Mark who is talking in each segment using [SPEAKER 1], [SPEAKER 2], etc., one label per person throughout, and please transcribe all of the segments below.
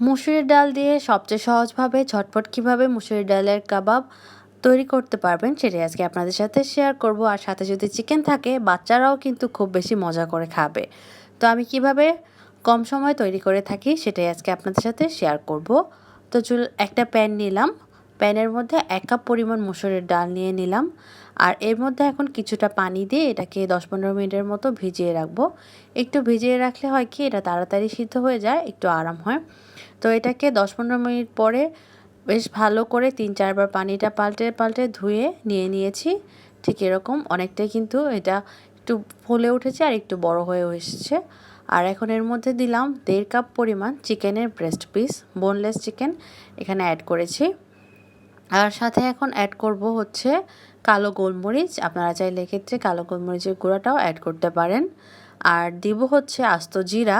[SPEAKER 1] মুসুরির ডাল দিয়ে সবচেয়ে সহজভাবে, ঝটপট কীভাবে মুসুরির ডালের কাবাব তৈরি করতে পারবেন সেটাই আজকে আপনাদের সাথে শেয়ার করব। আর সাথে যদি চিকেন থাকে, বাচ্চারাও কিন্তু খুব বেশি মজা করে খাবে। তো আমি কীভাবে কম সময় তৈরি করে থাকি, সেটাই আজকে আপনাদের সাথে শেয়ার করব। তো চুল, একটা প্যান নিলাম। প্যানের মধ্যে এক কাপ পরিমাণ মুসুরের ডাল নিয়ে নিলাম। আর এর মধ্যে এখন কিছুটা পানি দিয়ে এটাকে দশ পনেরো মিনিটের মতো ভিজিয়ে রাখব। একটু ভিজিয়ে রাখলে হয় কি, এটা তাড়াতাড়ি সিদ্ধ হয়ে যায়, একটু আরাম হয়। তো এটাকে দশ পনেরো মিনিট পরে বেশ ভালো করে তিন চারবার পানিটা পাল্টে পাল্টে ধুয়ে নিয়ে নিয়েছি। ঠিক এরকম, অনেকটাই কিন্তু এটা একটু ফুলে উঠেছে আর একটু বড় হয়ে এসেছে। আর এখন এর মধ্যে দিলাম দেড় কাপ পরিমাণ চিকেনের ব্রেস্ট পিস বোনলেস চিকেন এখানে অ্যাড করেছি। আর সাথে এখন অ্যাড করব হচ্ছে কালো গোলমরিচ। আপনারা চাইলে এক্ষেত্রে কালো গোলমরিচের গুঁড়াটাও অ্যাড করতে পারেন। আর দিব হচ্ছে আস্ত জিরা।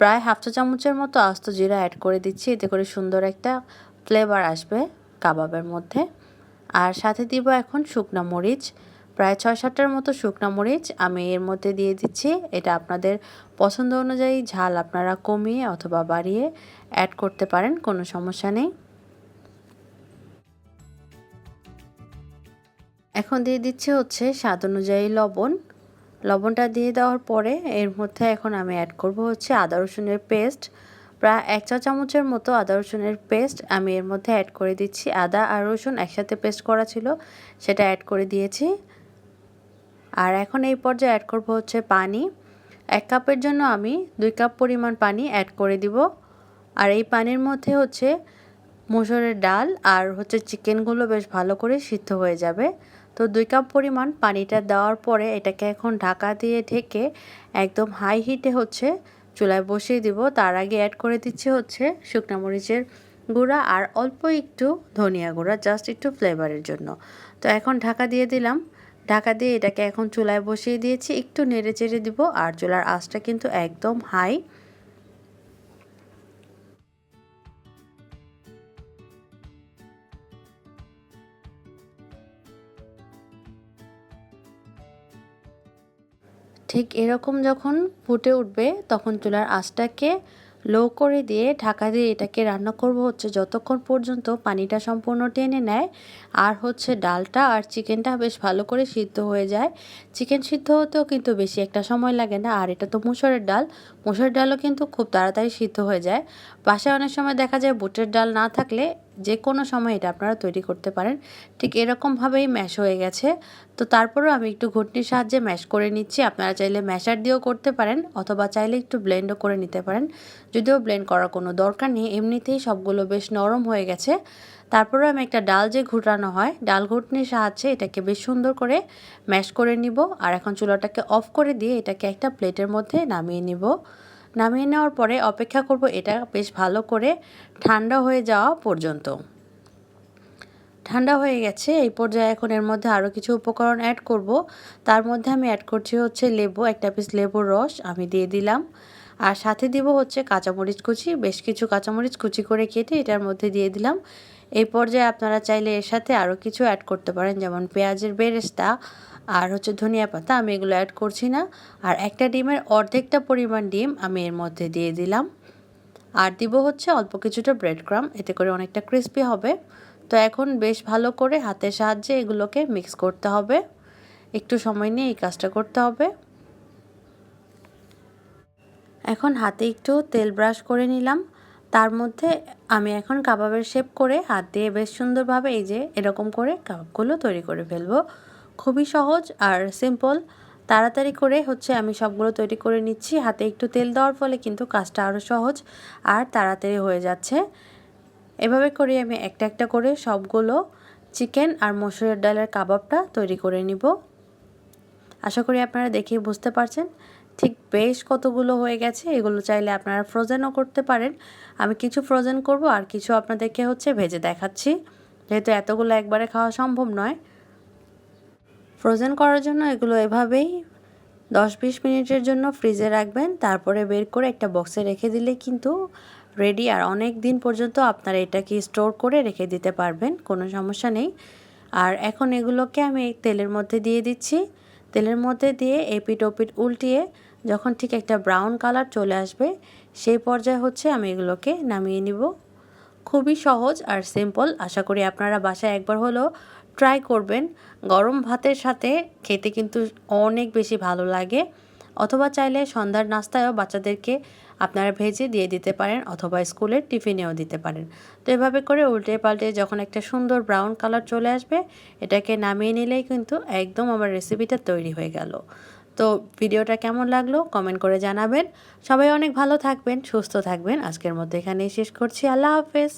[SPEAKER 1] প্রায় হাফ চা চামচের মতো আস্ত জিরা অ্যাড করে দিচ্ছি। এতে করে সুন্দর একটা ফ্লেভার আসবে কাবাবের মধ্যে। আর সাথে দিব এখন শুকনো মরিচ। প্রায় ছয় সাতটার মতো শুকনো মরিচ আমি এর মধ্যে দিয়ে দিচ্ছি। এটা আপনাদের পছন্দ অনুযায়ী ঝাল আপনারা কমিয়ে অথবা বাড়িয়ে অ্যাড করতে পারেন, কোনো সমস্যা নেই। এখন দিয়ে দিচ্ছে হচ্ছে স্বাদ অনুযায়ী লবণ। লবণটা দিয়ে দেওয়ার পরে এর মধ্যে এখন আমি অ্যাড করব হচ্ছে আদা রসুনের পেস্ট প্রায় এক চা চামচের মতো আদা রসুনের পেস্ট আমি এর মধ্যে অ্যাড করে দিচ্ছি। আদা আর রসুন একসাথে পেস্ট করা ছিল, সেটা অ্যাড করে দিয়েছি। আর এখন এই পর্যায়ে অ্যাড করব হচ্ছে পানি। এক কাপের জন্য আমি দুই কাপ পরিমাণ পানি অ্যাড করে দিব। আর এই পানির মধ্যে হচ্ছে মুসুরের ডাল আর হচ্ছে চিকেনগুলো বেশ ভালো করে সিদ্ধ হয়ে যাবে। তো দুই কাপ পরিমাণ পানিটা দেওয়ার পরে এটাকে এখন ঢাকা দিয়ে ঢেকে একদম হাই হিটে হচ্ছে চুলায় বসিয়ে দিব। তার আগে অ্যাড করে দিচ্ছি হচ্ছে শুকনা মরিচের গুঁড়া আর অল্প একটু ধনিয়া গুঁড়া জাস্ট একটু ফ্লেভারের জন্য। তো এখন ঢাকা দিয়ে দিলাম। ঢাকা দিয়ে এটাকে এখন চুলায় বসিয়ে দিয়েছি। একটু নেড়ে চেড়ে দিব আর চুলার আঁচটা কিন্তু একদম হাই ঠিক এরকম যখন ফুটে উঠবে, তখন চুলার আঁচটাকে লো করে দিয়ে ঢাকা দিয়ে এটাকে রান্না করব হচ্ছে যতক্ষণ পর্যন্ত পানিটা সম্পূর্ণ টেনে নেয়। আর হচ্ছে ডালটা আর চিকেনটা বেশ ভালো করে সিদ্ধ হয়ে যায়। চিকেন সিদ্ধ হতেও কিন্তু বেশি একটা সময় লাগে না, আর এটা তো মুসুরের ডাল। মুসুরের ডালও কিন্তু খুব তাড়াতাড়ি সিদ্ধ হয়ে যায়। বাসায় অনেক সময় দেখা যায় বুটের ডাল না থাকলে যে কোনো সময় এটা আপনারা তৈরি করতে পারেন। ঠিক এরকমভাবেই ম্যাশ হয়ে গেছে। তো তারপরেও আমি একটু ঘুটনির সাহায্যে ম্যাশ করে নিচ্ছি। আপনারা চাইলে ম্যাশার দিয়েও করতে পারেন অথবা চাইলে একটু ব্লেন্ডও করে নিতে পারেন। যদিও ব্লেন্ড করার কোনো দরকার নেই। এমনিতেই সবগুলো বেশ নরম হয়ে গেছে। তারপরেও আমি একটা ডাল যে ঘুটানো হয়, ডাল ঘুটনির সাহায্যে এটাকে বেশ সুন্দর করে ম্যাশ করে নিব। আর এখন চুলাটাকে অফ করে দিয়ে এটাকে একটা প্লেটের মধ্যে নামিয়ে নিব। নামিয়ে নেওয়ার পরে অপেক্ষা করব এটা বেশ ভালো করে ঠান্ডা হয়ে যাওয়া পর্যন্ত। ঠান্ডা হয়ে গেছে, এই পর্যায়ে এখন এর মধ্যে আরও কিছু উপকরণ অ্যাড করব। তার মধ্যে আমি অ্যাড করছি হচ্ছে লেবু, একটা পিস লেবুর রস আমি দিয়ে দিলাম। আর সাথে দিব হচ্ছে কাঁচামরিচ কুচি, বেশ কিছু কাঁচামরিচ কুচি করে কেটে এটার মধ্যে দিয়ে দিলাম। এই পর্যায়ে আপনারা চাইলে এর সাথে আরও কিছু অ্যাড করতে পারেন, যেমন পেঁয়াজের বেরেস্তা আর হচ্ছে ধনিয়া পাতা আমি এগুলো অ্যাড করছি না। আর একটা ডিমের অর্ধেকটা পরিমাণ ডিম আমি এর মধ্যে দিয়ে দিলাম। আর দিব হচ্ছে অল্প কিছুটা ব্রেড ক্রাম এতে করে অনেকটা ক্রিস্পি হবে। তো এখন বেশ ভালো করে হাতের সাহায্যে এগুলোকে মিক্স করতে হবে। একটু সময় নিয়ে এই কাজটা করতে হবে। এখন হাতে একটু তেল ব্রাশ করে নিলাম। তার মধ্যে আমি এখন কাবাবের শেপ করে হাত দিয়ে বেশ সুন্দরভাবে এই যে এরকম করে কাবাবগুলো তৈরি করে ফেলব। খুবই সহজ আর সিম্পল তাড়াতাড়ি করে হচ্ছে আমি সবগুলো তৈরি করে নিচ্ছি। হাতে একটু তেল দেওয়ার ফলে কিন্তু কাজটা আরও সহজ আর তাড়াতাড়ি হয়ে যাচ্ছে। এভাবে করে আমি একটা একটা করে সবগুলো চিকেন আর মসুরের ডালের কাবাবটা তৈরি করে নিব। আশা করি আপনারা দেখেই বুঝতে পারছেন। ঠিক বেশ কতগুলো হয়ে গেছে, এগুলো চাইলে আপনারা ফ্রোজেনও করতে পারেন। আমি কিছু ফ্রোজেন করব আর কিছু আপনাদেরকে হচ্ছে ভেজে দেখাচ্ছি। যেহেতু এতগুলো একবারে খাওয়া সম্ভব নয়। ফ্রোজেন করার জন্য এগুলো এভাবেই দশ বিশ মিনিটের জন্য ফ্রিজে রাখবেন। তারপরে বের করে একটা বক্সে রেখে দিলে কিন্তু রেডি আর অনেক দিন পর্যন্ত আপনারা এটাকে স্টোর করে রেখে দিতে পারবেন, কোনো সমস্যা নেই। আর এখন এগুলোকে আমি তেলের মধ্যে দিয়ে দিচ্ছি। তেলের মধ্যে দিয়ে এপিট ওপিট উল্টিয়ে যখন ঠিক একটা ব্রাউন কালার চলে আসবে, সেই পর্যায়ে হচ্ছে আমি এগুলোকে নামিয়ে নিব। খুবই সহজ আর সিম্পল আশা করি আপনারা বাসায় একবার হলেও ট্রাই করবেন। গরম ভাতের সাথে খেতে কিন্তু অনেক বেশি ভালো লাগে। অথবা চাইলে সন্ধ্যার নাস্তায়ও বাচ্চাদেরকে আপনারা ভেজে দিয়ে দিতে পারেন অথবা স্কুলের টিফিনেও দিতে পারেন। তো এভাবে করে উল্টে পাল্টে যখন একটা সুন্দর ব্রাউন কালার চলে আসবে, এটাকে নামিয়ে নিলেই কিন্তু একদম আমার রেসিপিটা তৈরি হয়ে গেল। তো ভিডিওটা কেমন লাগল কমেন্ট করে জানাবেন। সবাই অনেক ভালো থাকবেন, সুস্থ থাকবেন। আজকের মধ্যে এখানেই শেষ করছি। আল্লাহ হাফেজ।